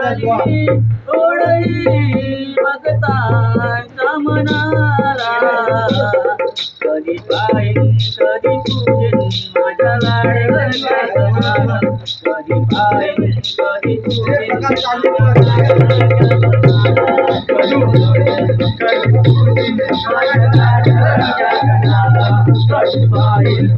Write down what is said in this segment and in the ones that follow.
सोडली सोडली भक्तांच्या मनाला. कधी पाहिन कधी पूजन माझ्या लाडल्या कधी पाहिन कधी पूजन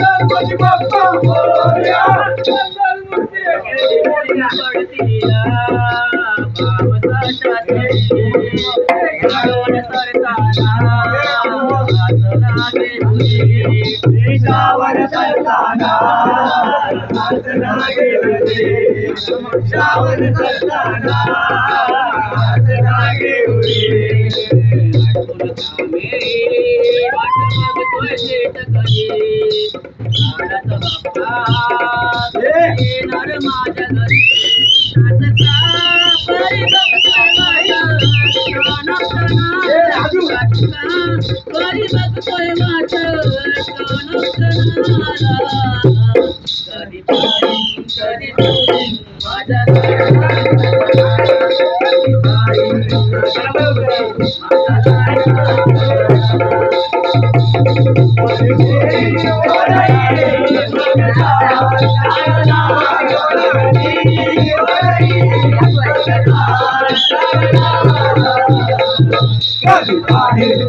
गणपती बाप्पा मोरया. श्रावण सरताना नाचना गेले श्रावण बघतोय शेतकरी झाडाचा बाप्पा येणार माझ्या घरी नाचता बघतोय माझ्या कधी कधी माझ्या कधी पाहिन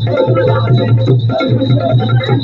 thank